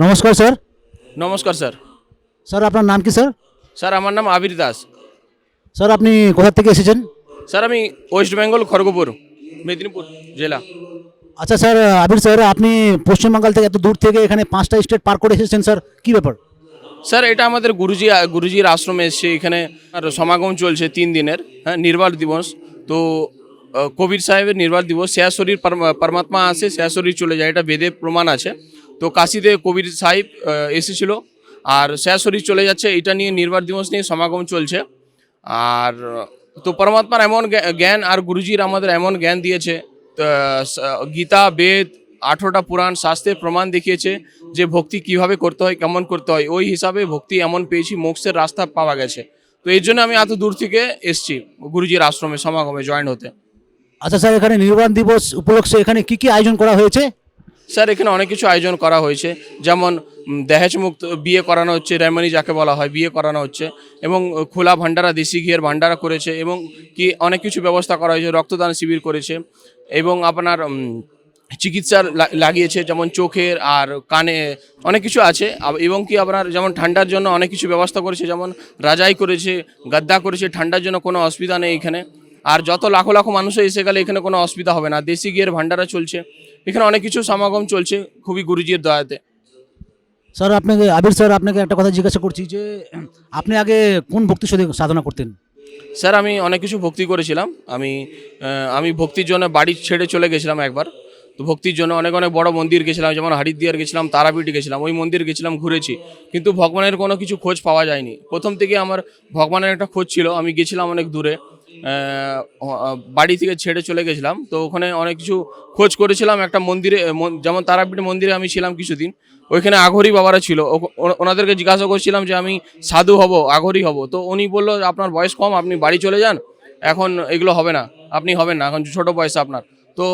নমস্কার স্যার। নমস্কার sir. Sir আপনার নাম কি স্যার? স্যার আমার নাম আবির দাস। স্যার আপনি কোথা থেকে এসেছেন? স্যার আমি ওয়েস্ট বেঙ্গল খড়গপুর মেদিনীপুর জেলা। আচ্ছা স্যার আবির স্যার আপনি পশ্চিমবাংল থেকে এত দূর থেকে এখানে পাঁচটা স্টেট পার করে এসেছেন স্যার কি ব্যাপার? স্যার এটা আমাদের গুরুজি গুরুজির আশ্রমে এসছে। এখানে আর সমাগম চলছে তিন দিনের হ্যাঁ নির্বাল দিবস। তো কবির সাহেবের নির্বাল দিবস। শেয়া শরীর পরমা- পরমাত্মা আসে শেয়া শরীর চলে যায়। এটা বেদে প্রমাণ আছে। তো কাশিতে কবির সাহেব এসেছিল। আর শেয়া শরীর চলে যাচ্ছে, এটা নিয়ে নির্বাল দিবস নিয়ে সমাগম চলছে। আর, তো পরমাত্মার এমন জ্ঞান আর গুরুজির আমাদের এমন জ্ঞান দিয়েছে গীতা, বেদ আঠেরোটা পুরাণ শাস্ত্রের প্রমাণ দেখিয়েছে যে ভক্তি কীভাবে করতে হয়, কেমন করতে হয়। ওই হিসাবে ভক্তি এমন পেয়েছি, মোক্ষের রাস্তা পাওয়া গেছে। তো এই জন্য আমি এত দূর থেকে এসছি গুরুজির আশ্রমে, সমাগমে জয়েন হতে। আচ্ছা স্যার, এখানে নির্বাণ দিবস উপলক্ষে এখানে কি কি আয়োজন করা হয়েছে? স্যার এখানে অনেক কিছু আয়োজন করা হয়েছে। যেমন দহেজ মুক্ত বিয়ে করানো হচ্ছে রেমনি যাকে বলা হয় বিয়ে করানো হচ্ছে এবং খোলা ভান্ডারা দেশি ঘিয়ের ভান্ডারা করেছে এবং কি অনেক কিছু ব্যবস্থা করা হয়েছে রক্তদান শিবির করেছে এবং আপনার উম, চিকিৎসার লাগিয়েছে যেমন চোখের আর কানে অনেক কিছু আছে এবং কি আপনার যেমন ঠান্ডার জন্য অনেক কিছু ব্যবস্থা করেছে যেমন রাজাই করেছে গাদ্দা করেছে ঠান্ডার জন্য কোনো অসুবিধা নেই এখানে। আর যত লাখো লাখো মানুষ এসে গেলে এখানে কোনো অসুবিধা হবে না। দেশি গিয়ের ভান্ডারা চলছে। এখানে অনেক কিছু সমাগম চলছে খুবই গুরুজির দয়াতে। স্যার আপনাকে আবির স্যার আপনাকে একটা কথা জিজ্ঞাসা করছি যে আপনি আগে কোন ভক্তি সাধনা করতেন? স্যার আমি অনেক কিছু ভক্তি করেছিলাম। আমি আমি ভক্তির জন্য বাড়ি ছেড়ে চলে গেছিলাম একবার। তো ভক্তির জন্য অনেক অনেক বড় মন্দির গেছিলাম যেমন হরিদ্বার গেছিলাম তারাপীঠ গেছিলাম ওই মন্দির গেছিলাম ঘুরেছি। কিন্তু ভগবানের কোনো কিছু খোঁজ পাওয়া যায়নি। প্রথম থেকে আমার ভগবানের একটা খোঁজ ছিল। আমি গেছিলাম অনেক দূরে। বাড়ি থেকে ছেড়ে চলে গেছিলাম। তো ওখানে অনেক কিছু খোঁজ করেছিলাম, একটা মন্দিরে যেমন তারাপীঠ মন্দিরে আমি ছিলাম কিছুদিন, ওইখানে আঘরি বাবারা ছিল। ওনাদেরকে জিজ্ঞাসা করছিলাম যে আমি সাধু হব, আঘরি হব। তো উনি বলল, আপনার বয়স কম, আপনি বাড়ি চলে যান, এখন এগুলো হবে না, আপনি হবেন না, এখন ছোট বয়স আপনার। তো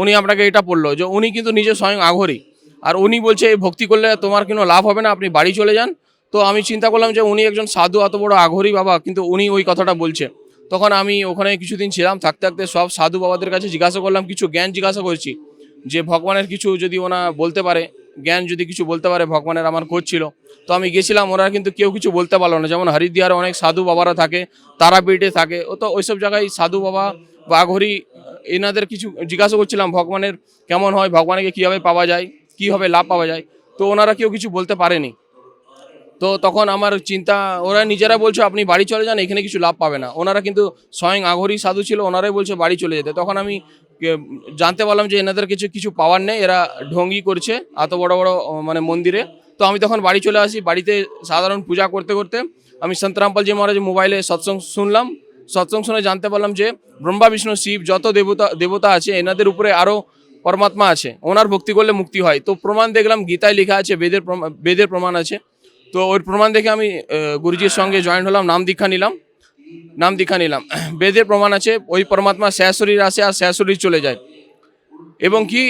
উনি আপনাকে এটা বলল যে উনি কিন্তু নিজে স্বয়ং আঘরি। আর উনি বলছে, এই ভক্তি করলে তোমার কোনো লাভ হবে না, আপনি বাড়ি চলে যান। তো আমি চিন্তা করলাম যে উনি একজন সাধু অত বড় আঘরি বাবা, কিন্তু উনি ওই কথাটা বলছে। তখন আমি ওখানে কিছুদিন ছিলাম, থাকতে থাকতে সব সাধু বাবাদের কাছে জিজ্ঞাসা করলাম, কিছু জ্ঞান জিজ্ঞাসা করছি। যে ভগবানের কিছু যদি ওনা বলতে পারে, জ্ঞান যদি কিছু বলতে পারে, ভগবানের আমার খোঁজ ছিল। তো আমি গেছিলাম ওরা কিন্তু কেউ কিছু বলতে পারল না। যেমন হরিদ্বারে অনেক সাধু বাবারা থাকে, তারাপীঠে থাকে, ও তো ওইসব জায়গায় সাধু বাবা বা ঘড়ি এনাদের কিছু জিজ্ঞাসা করছিলাম, ভগবানের কেমন হয়, ভগবানকে কীভাবে পাওয়া যায়, কীভাবে লাভ পাওয়া যায়। তো ওনারা কেউ কিছু বলতে পারেনি। তো তখন আমার চিন্তা, ওরা নিজেরা বলছে, আপনি বাড়ি চলে যান, এখানে কিছু লাভ পাবে না। ওনারা কিন্তু স্বয়ং আঘরি সাধু ছিল, ওনারাই বলছে, বাড়ি চলে যেতে। তখন আমি জানতে পারলাম যে এনাদের কিছু কিছু পাওয়ার নেই, এরা ঢঙ্গি করছে, এত বড় বড় মানে মন্দিরে। তো আমি তখন বাড়ি চলে আসি, বাড়িতে সাধারণ পূজা করতে করতে আমি সন্ত রামপালজি মহারাজ মোবাইলে সৎসঙ্গ শুনলাম। সৎসঙ্গ শুনে জানতে পারলাম যে ব্রহ্মা, বিষ্ণু, শিব যত দেবতা দেবতা আছে, এনাদের উপরে আরও পরমাত্মা আছে, ওনার ভক্তি করলে মুক্তি হয়। তো প্রমাণ দেখলাম, গীতায় লেখা আছে, বেদের বেদের প্রমাণ আছে। তো ওর প্রমাণ দেখে আমি গুরুজির সঙ্গে জয়েন হলাম নাম দীক্ষা নিলাম নাম দীক্ষা নিলাম। বেদের প্রমাণ আছে ওই পরমাত্মা শেষশরীর আসে আর শেষশরীর চলে যায়। এবং কি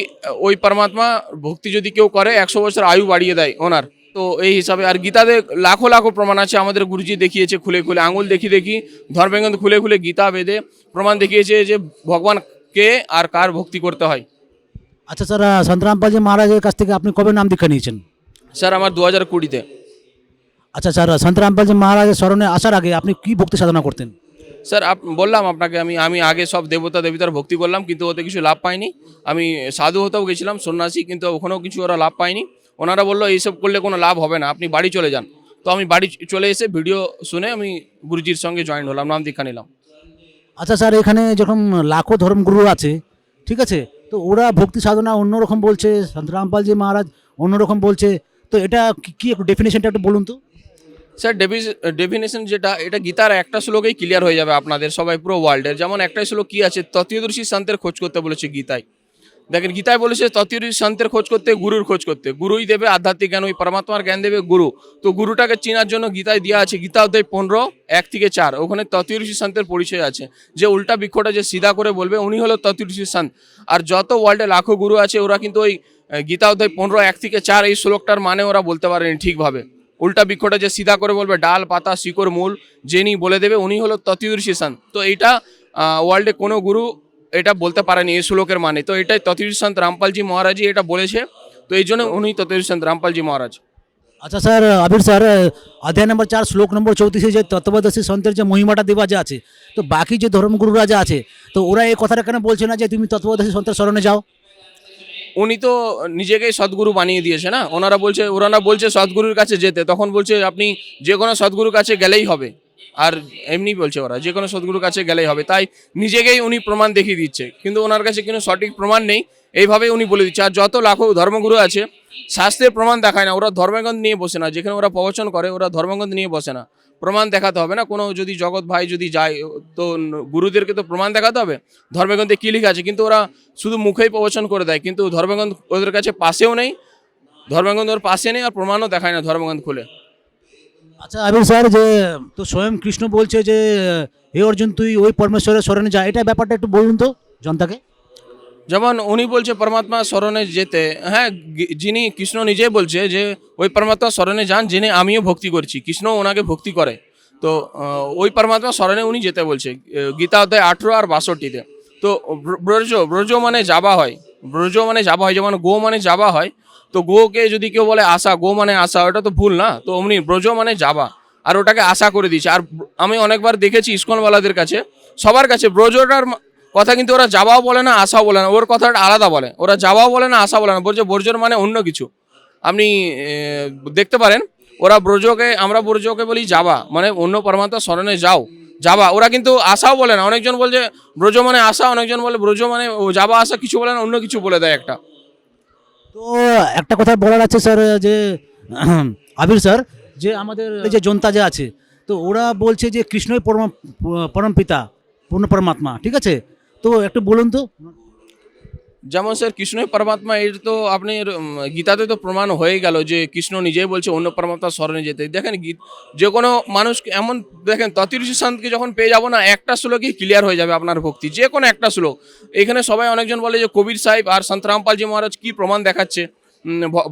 ওই পরমাত্মা ভক্তি যদি কেউ করে একশো বছর আয়ু বাড়িয়ে দেয় ওনার। তো এই হিসাবে আর গীতাতে লাখো লাখো প্রমাণ আছে আমাদের গুরুজি দেখিয়েছে খুলে খুলে আঙুল দেখি দেখি ধর্মবেঙ্গন খুলে খুলে গীতা বেদে প্রমাণ দেখিয়েছে যে ভগবান কে আর কার ভক্তি করতে হয়। আচ্ছা স্যার সন্তরামপালজি মহারাজের কাছ থেকে আপনি কবে নাম দীক্ষা নিয়েছেন? স্যার আমার দু হাজার কুড়িতে। আচ্ছা স্যার সন্তরামপালজি মহারাজের স্মরণে আসার আগে আপনি কি ভক্তি সাধনা করতেন? স্যার আপ বললাম আপনাকে আমি আমি আগে সব দেবতা দেবতার ভক্তি করলাম কিন্তু ওতে কিছু লাভ পাইনি। আমি সাধু হতেও গেছিলাম সন্ন্যাসী কিন্তু ওখানেও কিছু ওরা লাভ পায়নি ওনারা বলল এইসব করলে কোনো লাভ হবে না আপনি বাড়ি চলে যান। তো আমি বাড়ি চলে এসে ভিডিও শুনে আমি গুরুজির সঙ্গে জয়েন হলাম নাম দীক্ষা নিলাম। আচ্ছা স্যার এখানে যখন লাখো ধর্মগুরু আছে ঠিক আছে তো ওরা ভক্তি সাধনা অন্যরকম বলছে সন্তরামপালজি মহারাজ অন্যরকম বলছে তো এটা কি- কি একটু ডেফিনেশনটা একটু বলুন তো? স্যার ডেফিনেশন যেটা, এটা গীতার একটা শ্লোকেই ক্লিয়ার হয়ে যাবে আপনাদের, সবাই পুরো ওয়ার্ল্ডের যেমন একটাই শ্লোক কি আছে? ততীয়দর্শী শান্তের খোঁজ করতে বলেছে গীতায়। দেখেন, গীতায় বলেছে ততীয়দর্শী শান্তের খোঁজ করতে, গুরুর খোঁজ করতে। গুরুই দেবে আধ্যাত্মিক জ্ঞান, ওই পরমাত্মার জ্ঞান দেবে গুরু। তো গুরুটাকে চেনার জন্য গীতায় দেওয়া আছে, গীতা অধ্যায় পনেরো, এক থেকে চার। ওখানে ততীয়দর্শী শান্তের পরিচয় আছে। যে উল্টা বৃক্ষটা যে সিধা করে বলবে, উনি হলো ততীয়দর্শী শান্ত আর যত ওয়ার্ল্ডে লাখো গুরু আছে, ওরা কিন্তু ওই গীতা অধ্যায় পনেরো, এক থেকে চার, এই শ্লোকটার মানে ওরা বলতে পারেনি ঠিকভাবে। উল্টা বৃক্ষটা যে সিধা করে বলবে, ডাল, পাতা, শিকড়, মূল, যিনি বলে দেবে, উনি হলো ততীদর্শী সন্ত তো এইটা ওয়ার্ল্ডে কোনো গুরু এটা বলতে পারেনি এই শ্লোকের মানে। তো এটাই ততীদর্শী সন্ত রামপালজি মহারাজই এটা বলেছে। তো এই জন্য উনি তত্ত্বদর্শী সন্ত রামপালজি মহারাজ। আচ্ছা স্যার, আবির স্যার, অধ্যায় নম্বর চার, শ্লোক নম্বর চৌত্রিশে যে তত্ত্বদর্শী সন্তের যে মহিমাটা দেওয়া যে আছে, তো বাকি যে ধর্মগুরুরা যে আছে, তো ওরা এই কথাটা কেন বলছে না যে তুমি তত্ত্বদর্শী সন্তের স্মরণে যাও? উনি তো নিজেকেই সদ্গুরু বানিয়ে দিয়েছে, না? ওনারা বলছে ওনারা বলছে সদ্গুরুর কাছে যেতে, তখন বলছে, আপনি যে কোনো সদ্গুরুর কাছে গেলেই হবে। আর এমনি বলছে ওরা, যে কোনো সদ্গুরুর কাছে গেলেই হবে। তাই নিজেকেই উনি প্রমাণ দেখিয়ে দিচ্ছে। কিন্তু ওনার কাছে কোনো সঠিক প্রমাণ নেই এইভাবে উনি বলে দিচ্ছে। আর যত লাখো ধর্মগুরু আছে, শাস্ত্রের প্রমাণ দেখায় না, ওরা ধর্মগ্রন্থ নিয়ে বসে না। যেখানে ওরা প্রবচন করে, ওরা ধর্মগ্রন্থ নিয়ে বসে না। প্রমাণ দেখাতে হবে না। কোনো যদি জগৎ ভাই যদি যায়, তো গুরুদেরকে তো প্রমাণ দেখাতে হবে। ধর্মগ্রন্থে কী লেখা আছে? কিন্তু ওরা শুধু মুখেই প্রবচন করে দেয়, কিন্তু ধর্মগ্রন্থ ওদের কাছে পাশেও নেই। ধর্মগ্রন্থ ওর পাশে নেই আর প্রমাণও দেখায় না ধর্মগ্রন্থ খুলে। আচ্ছা আবির স্যার, যে তো স্বয়ং কৃষ্ণ বলছে যে, হে অর্জুন, তুই ওই পরমেশ্বরের স্মরণে যা। এটা ব্যাপারটা একটু বলুন তো জনতাকে। যেমন উনি বলছে, পরমাত্মা স্মরণে যেতে হ্যাঁ যিনি কৃষ্ণ নিজেই বলছে যে, ওই পরমাত্মা স্মরণে যান যিনি আমিও ভক্তি করছি, কৃষ্ণ ওনাকে ভক্তি করে। তো ওই পরমাত্মা স্মরণে উনি যেতে বলছে গীতা অধ্যায় আঠেরো আর বাষট্টিতে। তো ব্রজ ব্রজ মানে যাবা হয়, ব্রজ মানে যাবা হয়, যেমন গো মানে যাবা হয়, তো গোকে যদি কেউ বলে আশা, গো মানে আশা, ওটা তো ভুল না, তো অমনি ব্রজ মানে যাবা, আর ওটাকে আশা করে দিয়েছে। আর আমি অনেকবার দেখেছি ইস্কনওয়ালাদের কাছে, সবার কাছে ব্রজটার কথা কিন্তু ওরা যাওয়াও বলে না আশাও বলে না। ওর কথাটা আলাদা বলে। ওরা যাওয়াও বলে না আশা বলে না। বলছে বর্জর মানে অন্য কিছু। আপনি দেখতে পারেন ওরা ব্রজকে আমরা ব্রজকে বলি যাবা। মানে অন্য পরমাত্মা স্মরণে যাও। যাবা। ওরা কিন্তু আশাও বলে না। অনেকজন বলছে ব্রজ মানে আশা অনেকজন বলে ব্রজ মানে ও যাবা আসা কিছু বলে না অন্য কিছু বলে দেয় একটা। তো একটা কথা বলার আছে স্যার যে আবির স্যার যে আমাদের এই যে জনতা যে আছে তো ওরা বলছে যে কৃষ্ণই পরম পরম পিতা পূর্ণ পরমাত্মা ঠিক আছে? তো একটু বলুন তো। যেমন স্যার কৃষ্ণই পরমাত্মা, এর তো আপনি গীতাতে তো প্রমাণ হয়ে গেল যে কৃষ্ণ নিজেই বলছে, অন্য পরমাত্মা স্মরণে যেতে। দেখেন, গীত, যে কোনো মানুষ এমন, দেখেন ততিরিষি সন্তকে যখন পেয়ে যাব না, একটা শ্লোকই ক্লিয়ার হয়ে যাবে আপনার ভক্তি। যে কোনো একটা শ্লোক। এখানে সবাই অনেকজন বলে যে কবির সাহেব আর সন্ত রামপালজি মহারাজ কি প্রমাণ দেখাচ্ছে।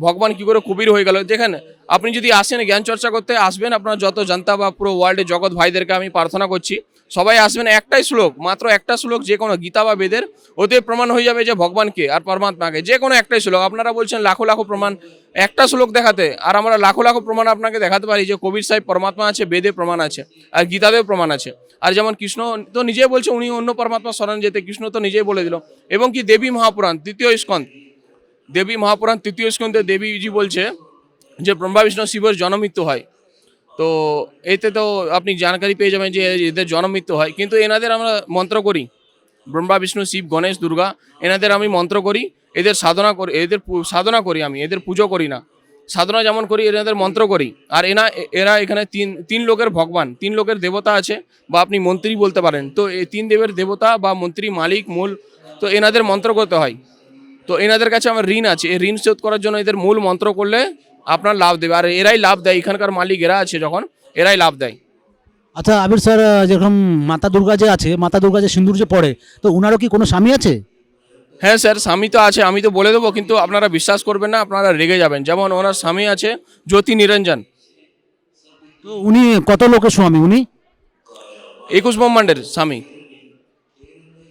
ভগবান কি করে কবির হয়ে গেল। দেখেন, আপনি যদি আসেন জ্ঞান চর্চা করতে, আসবেন আপনার যত জানতা বা পুরো ওয়ার্ল্ডে জগৎ ভাইদেরকে আমি প্রার্থনা করছি। সবাই আসবেন একটাই শ্লোক, মাত্র একটা শ্লোক যে কোনো গীতা বা বেদের ওতে প্রমাণ হয়ে যাবে যে ভগবানকে আর পরমাত্মাকে, যে কোনো একটাই শ্লোক। আপনারা বলছেন লাখো লাখো প্রমাণ, একটা শ্লোক দেখাতে, আর আমরা লাখো লাখো প্রমাণ আপনাকে দেখাতে পারি যে কবির সাহেব পরমাত্মা আছে, বেদে প্রমাণ আছে, আর গীতাতেও প্রমাণ আছে। আর যেমন কৃষ্ণ তো নিজেই বলছে, উনি অন্য পরমাত্মা স্মরণ যেতে, কৃষ্ণ তো নিজেই বলে দিল। এবং কি দেবী মহাপুরাণ, তৃতীয় স্কন্ধ, দেবী মহাপুরাণ, তৃতীয় স্কন্ধে দেবীজি বলছে যে ব্রহ্মা, বিষ্ণু, শিবের জনমৃত্যু হয়। তো এতে তো আপনি জানকারি পেয়ে যাবেন যে এদের জনমৃত্যু হয়। কিন্তু এনাদের আমরা মন্ত্র করি। ব্রহ্মা, বিষ্ণু, শিব, গণেশ, দুর্গা, এনাদের আমি মন্ত্র করি। এদের সাধনা করি, এদের সাধনা করি আমি, এদের পুজো করি না। সাধনা যেমন করি, এনাদের মন্ত্র করি। আর এনা, এরা এখানে তিন তিন লোকের ভগবান, তিন লোকের দেবতা আছে বা আপনি মন্ত্রী বলতে পারেন। তো এই তিন দেবের দেবতা বা মন্ত্রী, মালিক, মূল, তো এনাদের মন্ত্র করতে হয়। তো এনাদের কাছে আমার ঋণ আছে। এই ঋণ শোধ করার জন্য এদের মূল মন্ত্র করলে আপনার লাভ দেবে। আর এরাই লাভ দেয়। এখানকার মালিক এরা আছে যখন এরাই লাভ দেয়। আচ্ছা আবির স্যার যেরকম মাতা দুর্গা যে আছে মাতা দুর্গা যে সিন্দুর যে পড়ে তো ওনারও কি কোনো স্বামী আছে? হ্যাঁ স্যার স্বামী তো আছে আমি তো বলে দেবো কিন্তু আপনারা বিশ্বাস করবেন না আপনারা রেগে যাবেন। যেমন ওনার স্বামী আছে জ্যোতি নিরঞ্জন। তো উনি কত লোকের স্বামী উনি? একুশ ব্রহ্মাণ্ডের স্বামী।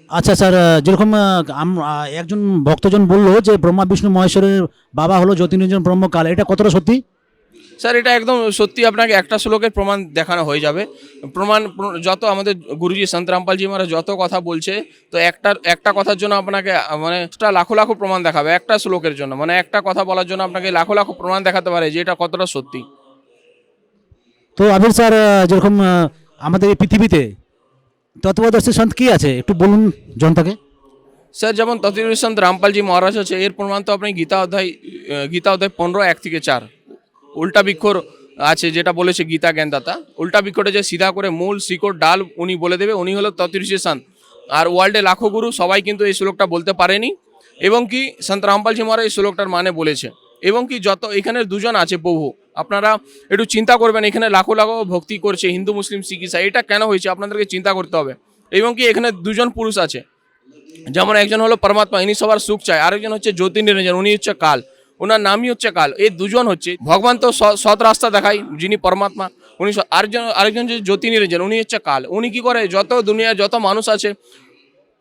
আচ্ছা স্যার যেরকম একজন ভক্তজন বলল যে ব্রহ্মা বিষ্ণু মহেশ্বরের বাবা হলো জ্যোতিরঞ্জন ব্রহ্মকাল এটা কতটা সত্যি? স্যার এটা একদম সত্যি আপনাকে একটা শ্লোকের প্রমাণ দেখানো হয়ে যাবে। প্রমাণ যত আমাদের গুরুজি সন্ত রামপালজি মারা যত কথা বলছে তো একটা একটা কথার জন্য আপনাকে মানে একটা লাখো লাখো প্রমাণ দেখাবে একটা শ্লোকের জন্য। মানে একটা কথা বলার জন্য আপনাকে লাখো লাখো প্রমাণ দেখাতে পারে যে এটা কতটা সত্যি। তো আবির স্যার যেরকম আমাদের এই পৃথিবীতে তত্ত্বদর্শী সন্ত কি আছে? একটু বলুন জনতাকে। স্যার, যেমন ততির সন্ত রামপালজি মহারাজ আছে, এর প্রমাণ তো আপনি গীতা অধ্যায় গীতা অধ্যায় পনেরো, এক থেকে চার। উল্টা বৃক্ষর আছে, যেটা বলেছে গীতা জ্ঞানদাতা। উল্টা বৃক্ষটা যে সিধা করে মূল শিকড়, ডাল উনি বলে দেবে, উনি হলো ততিরিশি সন্ত আর ওয়ার্ল্ডে লাখো গুরু, সবাই কিন্তু এই শ্লোকটা বলতে পারেনি। এবং কি, সন্ত রামপালজি মহারাজ এই শ্লোকটার মানে বলেছে। এবং কি, যত, এখানে দুজন আছে বহু আপনারা একটু চিন্তা করবেন, এখানে লাখো লাখো ভক্তি করছে, হিন্দু, মুসলিম, শিখ এটা কেন হয়েছে? আপনাদেরকে চিন্তা করতে হবে। এবং কি এখানে দুজন পুরুষ আছে। যেমন একজন হলো পরমাত্মা, ইনি সবার সুখ চায়। আরেকজন হচ্ছে জ্যোতি নিরঞ্জন উনি হচ্ছে কাল। ওনার নামই হচ্ছে কাল। এই দুজন হচ্ছে, ভগবান তো সৎ রাস্তা দেখায়, যিনি পরমাত্মা, উনি আরেকজন আরেকজন যে জ্যোতি নিরঞ্জন উনি হচ্ছে কাল। উনি কি করে, যত দুনিয়ার যত মানুষ আছে,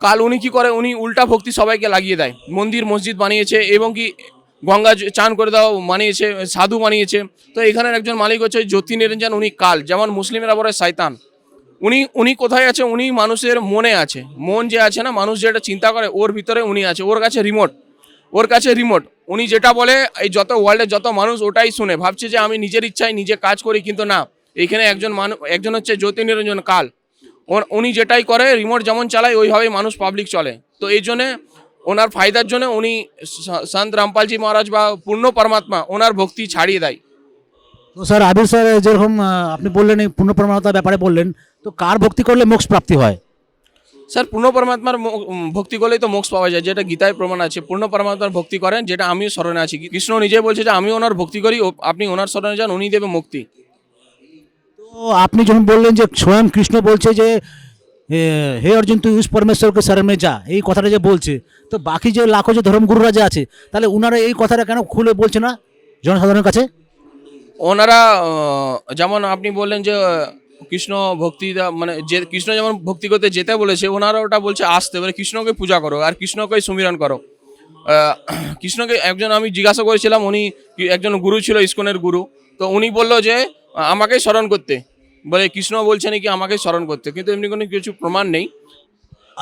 কাল উনি কি করে, উনি উল্টা ভক্তি সবাইকে লাগিয়ে দেয়। মন্দির, মসজিদ বানিয়েছে, এবং কি গঙ্গা চান করে দাও, মানিয়েছে, সাধু মানিয়েছে। তো এখানের একজন মালিক হচ্ছে জ্যোতি নিরঞ্জন, উনি কাল, যেমন মুসলিমেরা বলে শয়তান। উনি উনি কোথায় আছে? উনি মানুষের মনে আছে। মন যে আছে না, মানুষ যেটা চিন্তা করে, ওর ভিতরে উনি আছে। ওর কাছে রিমোট ওর কাছে রিমোট উনি যেটা বলে, এই যত ওয়ার্ল্ডের যত মানুষ, ওটাই শুনে। ভাবছে যে আমি নিজের ইচ্ছায় নিজে কাজ করি, কিন্তু না। এখানে একজন মানুষ একজন হচ্ছে জ্যোতি নিরঞ্জন কাল। উনি যেটাই করে রিমোট যেমন চালায়, ওইভাবেই মানুষ পাবলিক চলে। তো এই জন্যে ওনার ফায়দার জন্য উনি সন্ত রামপালজি মহারাজ বা পূর্ণ পরমাত্মা ওনার ভক্তি ছাড়িয়ে দেয়। তো স্যার আবির স্যার যেরকম আপনি বললেন এই পূর্ণ পরমাত্মার ব্যাপারে বললেন তো কার ভক্তি করলে মোক্ষ প্রাপ্তি হয়? স্যার পূর্ণ পরমাত্মার ভক্তি করলেই তো মোক্ষ পাওয়া যায় যেটা গীতায় প্রমাণ আছে। পূর্ণ পরমাত্মার ভক্তি করেন যেটা আমিও স্মরণে আছি। কৃষ্ণ নিজে বলছে যে আমি ওনার ভক্তি করি আপনি ওনার স্মরণে যান উনি দেবে মুক্তি। তো আপনি যখন বললেন যে স্বয়ং কৃষ্ণ বলছে যে হে অর্জুন, তুই উস পরমেশ্বরকে শরণে যা। এই কথাটা যে বলছে, তো বাকি যে লাখো যে ধর্মগুরুরা যে আছে, তাহলে ওনারা এই কথাটা কেন খুলে বলছে না জনসাধারণের কাছে? ওনারা যেমন আপনি বললেন যে, কৃষ্ণ ভক্তি মানে যে কৃষ্ণ যেমন ভক্তি করতে যেতে বলেছে, ওনারা ওটা বলছে, আসতে মানে কৃষ্ণকে পূজা করো, আর কৃষ্ণকেই সুমিরন করো। কৃষ্ণকে একজন আমি জিজ্ঞাসা করেছিলাম, উনি একজন গুরু ছিল, ইস্কনের গুরু, তো উনি বলল যে, আমাকেই স্মরণ করতে। বলে কৃষ্ণ বলছে নাকি আমাকে স্মরণ করতে। কিন্তু এমনি কোনো কিছু প্রমাণ নেই।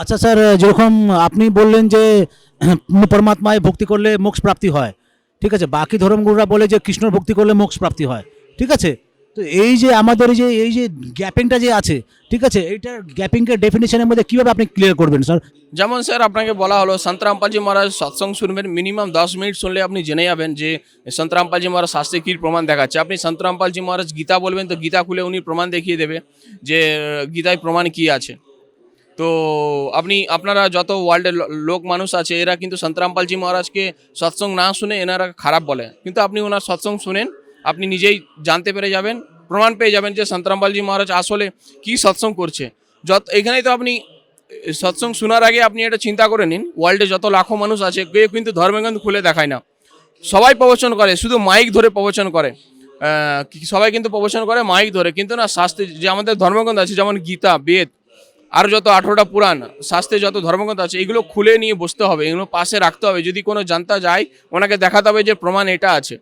আচ্ছা স্যার, যেরকম আপনি বললেন যে পরমাত্মায় ভক্তি করলে মোক্ষ প্রাপ্তি হয়। ঠিক আছে, বাকি ধর্মগুরুরা বলে যে কৃষ্ণ ভক্তি করলে মোক্ষ প্রাপ্তি হয়। ঠিক আছে তো এই যে আমাদের যে, এই যে গ্যাপিংটা যে আছে, ঠিক আছে? এইটার গ্যাপিংকে ডেফিনেশনের মধ্যে কীভাবে আপনি ক্লিয়ার করবেন স্যার যেমন স্যার, আপনাকে বলা হলো সন্ত রামপালজি মহারাজ সৎসঙ্গ শুনবেন মিনিমাম দশ মিনিট শুনলে আপনি জেনে যাবেন যে সন্ত রামপালজি মহারাজ শাস্ত্রে কী প্রমাণ দেখাচ্ছে। আপনি সন্ত রামপালজি মহারাজ গীতা বলবেন, তো গীতা খুলে উনি প্রমাণ দেখিয়ে দেবে যে গীতায় প্রমাণ কি আছে। তো আপনি, আপনারা যত ওয়ার্ল্ডের লোক মানুষ আছে, এরা কিন্তু সন্ত রামপালজি মহারাজকে সৎসঙ্গ না শুনে এনারা খারাপ বলে। কিন্তু আপনি ওনার সৎসঙ্গ শুনেন আপনি নিজেই জানতে পেরে যাবেন, প্রমাণ পেয়ে যাবেন যে সন্ত রামপালজি মহারাজ আসলে কি সৎসং করছে। যত এখানেই তো আপনি, সৎসং শোনার আগে আপনি এটা চিন্তা করে নিন, ওয়ার্ল্ডে যত লাখো মানুষ আছে কেউ কিন্তু ধর্মগ্রন্থ খুলে দেখায় না। সবাই প্রবচন করে, শুধু মাইক ধরে প্রবচন করে। সবাই কিন্তু প্রবচন করে, মাইক ধরে। কিন্তু না, শাস্ত্রে যে আমাদের ধর্মগ্রন্থ আছে, যেমন গীতা, বেদ, আর যত আঠেরোটা পুরাণ, শাস্ত্রে যত ধর্মগ্রন্থ আছে, এগুলো খুলে নিয়ে বসতে হবে, এগুলো পাশে রাখতে হবে। যদি কোনো জানতা যায়, ওনাকে দেখাতে হবে যে প্রমাণ এটা আছে।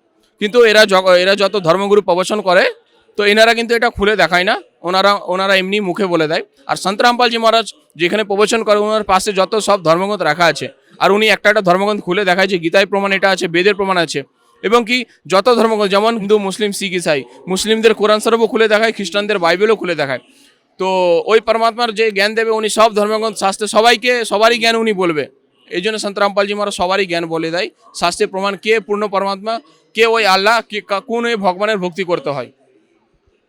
কিন্তু এরা এরা যত ধর্মগুরু প্রবচন করে, তো এনারা কিন্তু এটা খুলে দেখায় না। ওনারা ওনারা এমনি মুখে বলে দেয়। আর সন্ত রামপালজি মহারাজ যেখানে প্রবচন করে, ওনার পাশে যত সব ধর্মগ্রন্থ রাখা আছে, আর উনি একটা একটা ধর্মগ্রন্থ খুলে দেখায় যে গীতায় প্রমাণ এটা আছে, বেদের প্রমাণ আছে। এবং কি, যত ধর্মগ্রন্থ, যেমন হিন্দু, মুসলিম, শিখ, ইসাই, মুসলিমদের কোরআন শরীফও খুলে দেখায়, খ্রিস্টানদের বাইবেলও খুলে দেখায়। তো ওই পরমাত্মার যে জ্ঞান দেবে, উনি সব ধর্মগ্রন্থ শাস্ত্রে সবাইকে, সবারই জ্ঞান উনি বলবে। এই জন্য সন্ত রামপালজি মহারাজ সবারই জ্ঞান বলে দেয়। শাস্ত্রের প্রমাণ কে? পূর্ণ পরমাত্মা। কে ওই আল্লাহ কে কোন ওই ভগবানের ভক্তি করতে হয়?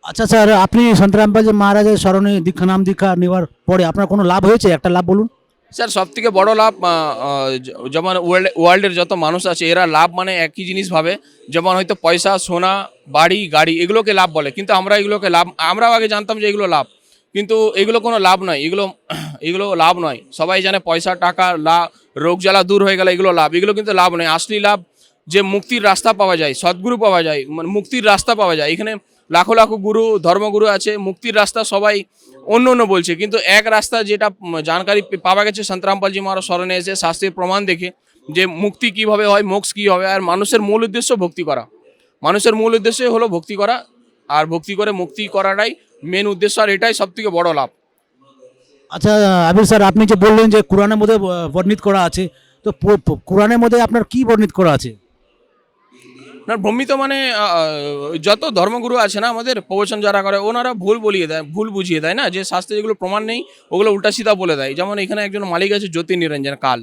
আচ্ছা স্যার আপনি সন্তরামবাজি মহারাজের স্মরণে দীক্ষা নাম দীক্ষা নেওয়ার পরে আপনার কোনো লাভ হয়েছে? একটা লাভ বলুন। স্যার সব থেকে বড় লাভ যেমন ওয়ার্ল্ড ওয়ার্ল্ডের যত মানুষ আছে এরা লাভ মানে একই জিনিস ভাবে। যেমন হয়তো পয়সা সোনা বাড়ি গাড়ি এগুলোকে লাভ বলে। কিন্তু আমরা এগুলোকে লাভ আমরাও আগে জানতাম যে এগুলো লাভ। কিন্তু এগুলো কোনো লাভ নয়। এগুলো এগুলো লাভ নয়। সবাই জানে পয়সা টাকা লাভ রোগ জ্বালা দূর হয়ে গেলে এগুলো লাভ। এগুলো কিন্তু লাভ নয়। আসলি লাভ যে মুক্তির রাস্তা পাওয়া যায়, সদ্গুরু পাওয়া যায় মানে মুক্তির রাস্তা পাওয়া যায়। এখানে লাখো লাখো গুরু, ধর্মগুরু আছে, মুক্তির রাস্তা সবাই অন্য অন্য বলছে। কিন্তু এক রাস্তা যেটা জানকারি পাওয়া গেছে, সন্তরামপালজি মহারাজ স্মরণে এসে শাস্ত্রের প্রমাণ দেখে যে মুক্তি কীভাবে হয়, মোক্ষ কী হবে, আর মানুষের মূল উদ্দেশ্য ভক্তি করা। মানুষের মূল উদ্দেশ্য হলো ভক্তি করা, আর ভক্তি করে মুক্তি করাটাই মেন উদ্দেশ্য, আর এটাই সব থেকে বড় লাভ। আচ্ছা আবির স্যার, আপনি যে বললেন যে কোরআনের মধ্যে বর্ণিত করা আছে, তো কোরআনের মধ্যে আপনার কি বর্ণিত করা আছে? না, ভ্রমিত মানে যত ধর্মগুরু আছে না, আমাদের প্রবচন যারা করে, ওনারা ভুল বলিয়ে দেয়, ভুল বুঝিয়ে দেয় না, যে শাস্ত্রে যেগুলো প্রমাণ নেই, ওগুলো উল্টা সিধা বলে দেয়। যেমন এখানে একজন মালিক আছে জ্যোতি নিরঞ্জন কাল।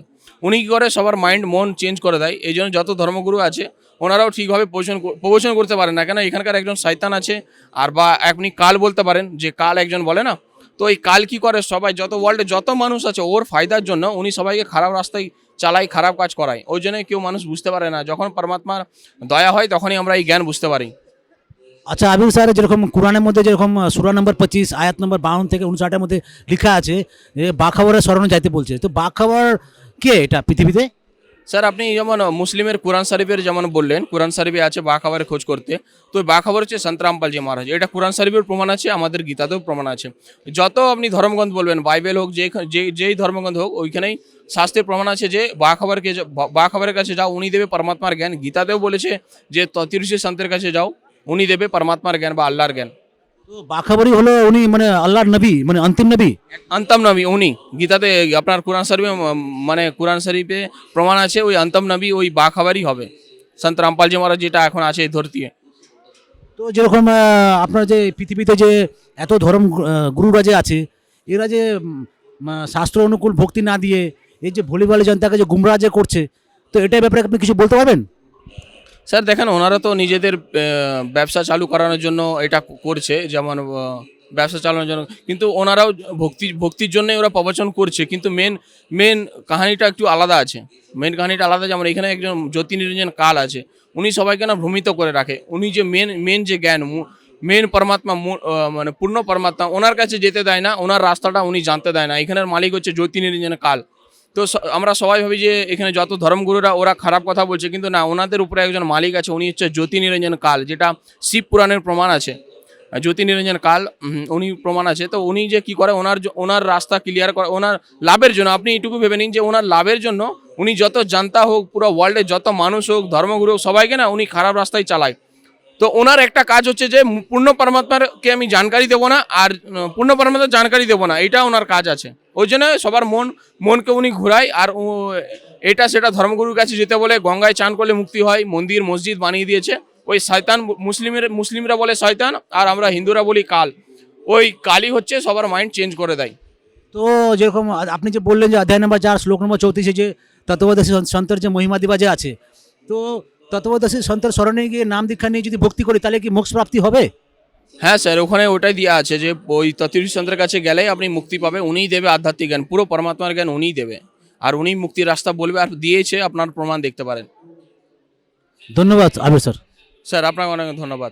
উনি কী করে, সবার মাইন্ড, মন চেঞ্জ করে দেয়। এই জন্য যত ধর্মগুরু আছে, ওনারাও ঠিকভাবে প্রবচন প্রবচন করতে পারেন না। কেন এখানকার একজন শয়তান আছে, আর বা আপনি কাল বলতে পারেন, যে কাল একজন বলে না। তো এই কাল কী করে? সবাই, যত ওয়ার্ল্ডে যত মানুষ আছে, ওর ফায়দার জন্য উনি সবাইকে খারাপ রাস্তায় চালাই, খারাপ কাজ করায় ওই জন্য কেউ মানুষ বুঝতে পারে না। যখন পরমাত্মার দয়া হয়, তখনই আমরা এই জ্ঞান বুঝতে পারি। আচ্ছা আবির স্যার, যেরকম কোরআনের মধ্যে যেরকম সুরা নম্বর পঁচিশ, আয়াত নম্বর বাউন্ন থেকে উনষাটের মধ্যে লেখা আছে যে বাখাবরের স্মরণে যাইতে বলছে। তো বাখাবর কে এটা, পৃথিবীতে? স্যার, আপনি যেমন মুসলিমের কোরআন শরীফের যেমন বললেন, কোরআন শরীফে আছে বা খাবারের খোঁজ করতে, তো বা খাবার হচ্ছে সন্তরামপালজি মহারাজ। এটা কোরআন শরীফের প্রমাণ আছে, আমাদের গীতাতেও প্রমাণ আছে। যত আপনি ধর্মগ্রন্থ বলবেন, বাইবেল হোক, যে যেই ধর্মগ্রন্থ হোক, ওইখানেই শাস্ত্রের প্রমাণ আছে যে বা খাবারকে বা খাবারের কাছে যাও, উনি দেবে পরমাত্মার জ্ঞান। গীতাতেও বলেছে যে ততিরিশি সন্তের কাছে যাও, উনি দেবে পরমাত্মার জ্ঞান বা আল্লাহর জ্ঞান। বাখাবারি হলো উনি মানে আল্লাহর নবী মানে অন্তিম নবী? অন্তম নবী উনি। গীতাতে আপনার কোরআন শরীফে মানে কোরআন শরীফে প্রমাণ আছে ওই অন্তম নবী ওই বা হবে। সন্ত রামপালজি মহারাজ যেটা এখন আছে এই ধরতিয়ে। তো যেরকম আপনার যে পৃথিবীতে যে এত ধর্ম গুরুরা যে আছে এরা যে শাস্ত্র অনুকূল ভক্তি না দিয়ে এই যে ভলিবলে জনতাকে যে গুমরা যে করছে তো এটার ব্যাপারে আপনি কিছু বলতে পারবেন? স্যার, দেখেন, ওনারা তো নিজেদের ব্যবসা চালু করানোর জন্য এটা করছে, যেমন ব্যবসা চালানোর জন্য। কিন্তু ওনারাও ভক্তি, ভক্তির জন্যই ওরা প্রবচন করছে, কিন্তু মেন মেন কাহিনীটা একটু আলাদা আছে। মেন কাহিনীটা আলাদা, যেমন এখানে একজন জ্যোতি নিরঞ্জন কাল আছে, উনি সবাইকে না ভ্রমিত করে রাখে। উনি যে মেন মেন যে জ্ঞান মেন পরমাত্মা মানে পূর্ণ পরমাত্মা, ওনার কাছে যেতে দেয় না, ওনার রাস্তাটা উনি জানতে দেয় না। এখানের মালিক হচ্ছে জ্যোতি নিরঞ্জন কাল। তো আমরা সবাই ভাবি যে এখানে যত ধর্মগুরুরা, ওরা খারাপ কথা বলছে, কিন্তু না, ওনাদের উপরে একজন মালিক আছে, উনি হচ্ছে জ্যোতি নিরঞ্জন কাল, যেটা শিব পুরাণের প্রমাণ আছে। জ্যোতি নিরঞ্জন কাল উনি প্রমাণ আছে। তো উনি যে কি করে, ওনার ওনার রাস্তা ক্লিয়ার করে, ওনার লাভের জন্য, আপনি এইটুকু ভেবে নিন যে ওনার লাভের জন্য উনি যত জানতা হোক, পুরো ওয়ার্ল্ডে যত মানুষ হোক, ধর্মগুরু হোক, সবাইকে না উনি খারাপ রাস্তায় চালায়। তো ওনার একটা কাজ হচ্ছে যে, পূর্ণ পরমাত্মারকে আমি জানকারি দেবো না, আর পূর্ণ পরমাত্মার জানকারি দেবো না এটা ওনার কাজ আছে। ওই জন্য সবার মন, মনকে উনি ঘুরায় আর এটা সেটা ধর্মগুরুর কাছে যেতে বলে গঙ্গায় চান করলে মুক্তি হয়, মন্দির, মসজিদ বানিয়ে দিয়েছে। ওই শয়তান মুসলিমের, মুসলিমরা বলে শয়তান আর আমরা হিন্দুরা বলি কাল। ওই কালই হচ্ছে সবার মাইন্ড চেঞ্জ করে দেয়। তো যেরকম আপনি যে বললেন যে অধ্যায় নম্বর চার, শ্লোক নম্বর চৌত্রিশে যে তত্ত্ববদশী সন্তের যে মহিমা দিবা যে আছে, তো তত্ত্ববদশী সন্তের স্মরণে গিয়ে নাম দীক্ষা নিয়ে যদি ভক্তি করি, তাহলে কি মোক্ষ প্রাপ্তি হবে? হ্যাঁ স্যার ওখানে ওটাই দেওয়া আছে যে ওই তত্ত্বীশ চন্দ্রের কাছে গেলে আপনি মুক্তি পাবে উনিই দেবে আধ্যাত্মিক জ্ঞান পুরো পরমাত্মার জ্ঞান উনিই দেবে। আর উনি মুক্তির রাস্তা বলবে আর দিয়েছে আপনার প্রমাণ দেখতে পারেন। ধন্যবাদ আবির স্যার। স্যার আপনাকে অনেক ধন্যবাদ।